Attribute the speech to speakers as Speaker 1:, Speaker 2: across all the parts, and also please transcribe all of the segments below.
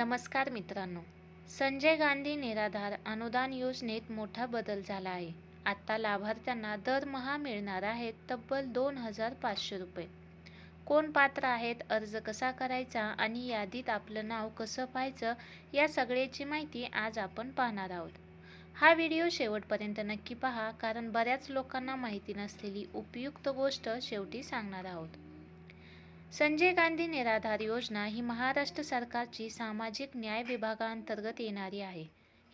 Speaker 1: नमस्कार मित्रांनो. संजय गांधी निराधार अनुदान योजनेत मोठा बदल झाला आहे. आता लाभार्थ्यांना दरमहा मिळणार आहेत तब्बल दोन हजार पाचशे रुपये. कोण पात्र आहेत अर्ज कसा करायचा आणि यादीत आपलं नाव कसं पाहायचं या सगळ्याची माहिती आज आपण पाहणार आहोत. हा व्हिडिओ शेवटपर्यंत नक्की पहा कारण बऱ्याच लोकांना माहिती नसलेली उपयुक्त गोष्ट शेवटी सांगणार आहोत. संजय गांधी निराधार योजना ही महाराष्ट्र सरकारची सामाजिक न्याय विभागाअंतर्गत येणारी आहे.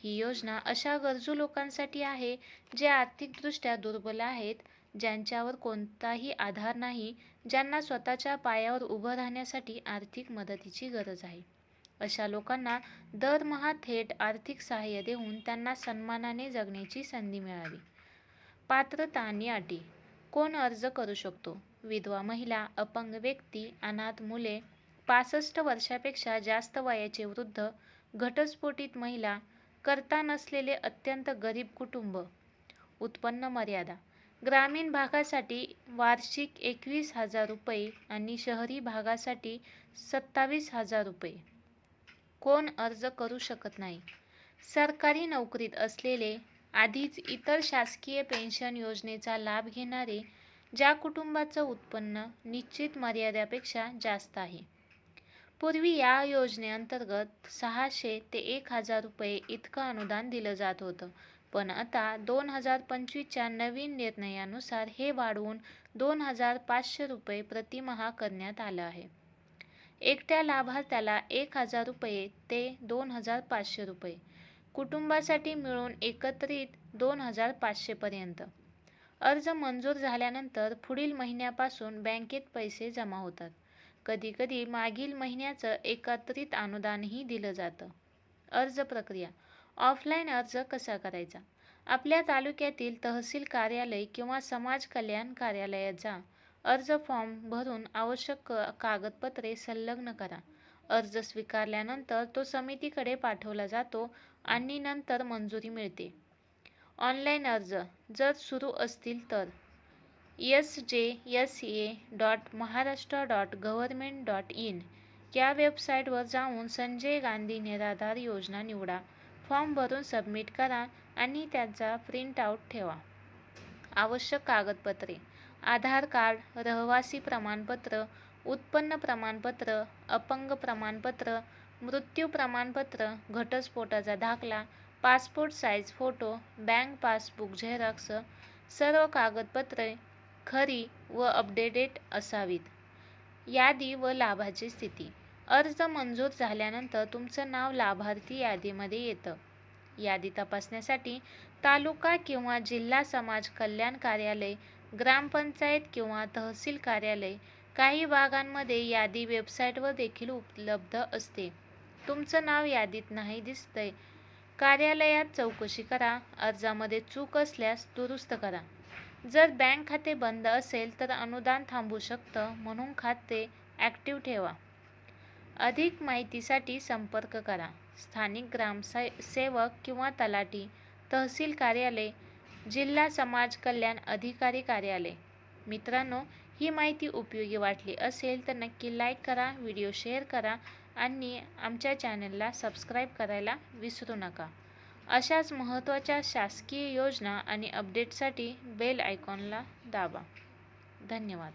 Speaker 1: ही योजना अशा गरजू लोकांसाठी आहे जे आर्थिकदृष्ट्या दुर्बल आहेत ज्यांच्यावर कोणताही आधार नाही ज्यांना स्वतःच्या पायावर उभं राहण्यासाठी आर्थिक मदतीची गरज आहे. अशा लोकांना दरमहा थेट आर्थिक सहाय्य देऊन त्यांना सन्मानाने जगण्याची संधी मिळावी. पात्रता आणि अटी. कोण अर्ज करू शकतो? विधवा महिला अपंग व्यक्ती अनाथ मुले पासष्ट वर्षापेक्षा जास्त वयाचे वृद्ध घटस्फोटित महिला करता नसलेले अत्यंत गरीब कुटुंब. उत्पन्न मर्यादा. ग्रामीण भागासाठी वार्षिक एकवीस हजार रुपये आणि शहरी भागासाठी सत्तावीस हजार रुपये. कोण अर्ज करू शकत नाही. सरकारी नोकरीत असलेले आधीच इतर शासकीय पेन्शन योजनेचा लाभ घेणारे ज्या कुटुंबाचं उत्पन्न निश्चित मर्यादेपेक्षा जास्त आहे. पूर्वी या योजनेअंतर्गत सहाशे ते एक हजार रुपये इतकं अनुदान दिलं जात होतं. पण आता दोन हजार पंचवीसच्या नवीन निर्णयानुसार हे वाढवून दोन हजार पाचशे रुपये प्रतिमहा करण्यात आलं आहे. एकट्या लाभार्थ्याला एक हजार रुपये ते दोन हजार पाचशे रुपये. कुटुंबासाठी मिळून एकत्रित दोन हजार पाचशेपर्यंत अर्ज मंजूर झाल्यानंतर पुढील महिन्यापासून बँकेत पैसे जमा होतात. कधीकधी मागील महिन्याचं एकत्रित अनुदानही दिलं जातं. अर्ज प्रक्रिया. ऑफलाईन अर्ज कसा करायचा? आपल्या तालुक्यातील तहसील कार्यालय किंवा समाज कल्याण कार्यालयात जा अर्ज फॉर्म भरून आवश्यक कागदपत्रे संलग्न करा. अर्ज स्वीकारल्यानंतर तो समितीकडे पाठवला जातो आणि नंतर मंजुरी मिळते. ऑनलाईन अर्ज जर सुरू असतील तर S J S A dot Maharashtra dot government dot in या वेबसाईटवर जाऊन संजय गांधी निराधार योजना निवडा. फॉर्म भरून सबमिट करा आणि त्याचा प्रिंट आऊट ठेवा. आवश्यक कागदपत्रे आधार कार्ड रहिवासी प्रमाणपत्र उत्पन्न प्रमाणपत्र अपंग प्रमाणपत्र मृत्यू प्रमाणपत्र घटस्फोटाचा दाखला passport size photo bank passbook xerox सर्व कागदपत्रे खरी व अपडेटेड असावीत. यादी व लाभाची स्थिती. अर्ज मंजूर झाल्यानंतर तुमचं नाव लाभार्थी यादीमध्ये येतं. यादी तपासण्यासाठी तालुका किंवा जिल्हा समाज कल्याण कार्यालय ग्रामपंचायत किंवा तहसील कार्यालय काही भागांमध्ये यादी वेबसाईटवर देखील उपलब्ध असते. तुमचं नाव यादीत नाही दिसतंय कार्यालयात चौकशी करा अर्जामध्ये चूक असल्यास दुरुस्त करा. जर बँक खाते बंद असेल तर अनुदान थांबू शकतं म्हणून खाते ॲक्टिव्ह ठेवा. अधिक माहितीसाठी संपर्क करा. स्थानिक ग्राम सेवक किंवा तलाठी तहसील कार्यालय जिल्हा समाज कल्याण अधिकारी कार्यालय. मित्रांनो ही माहिती उपयोगी वाटली असेल तर नक्की लाईक करा व्हिडिओ शेअर करा आणि आमच्या चॅनलला सबस्क्राईब करायला विसरू नका. अशाच महत्त्वाच्या शासकीय योजना आणि अपडेटसाठी बेल आयकॉनला दाबा. धन्यवाद.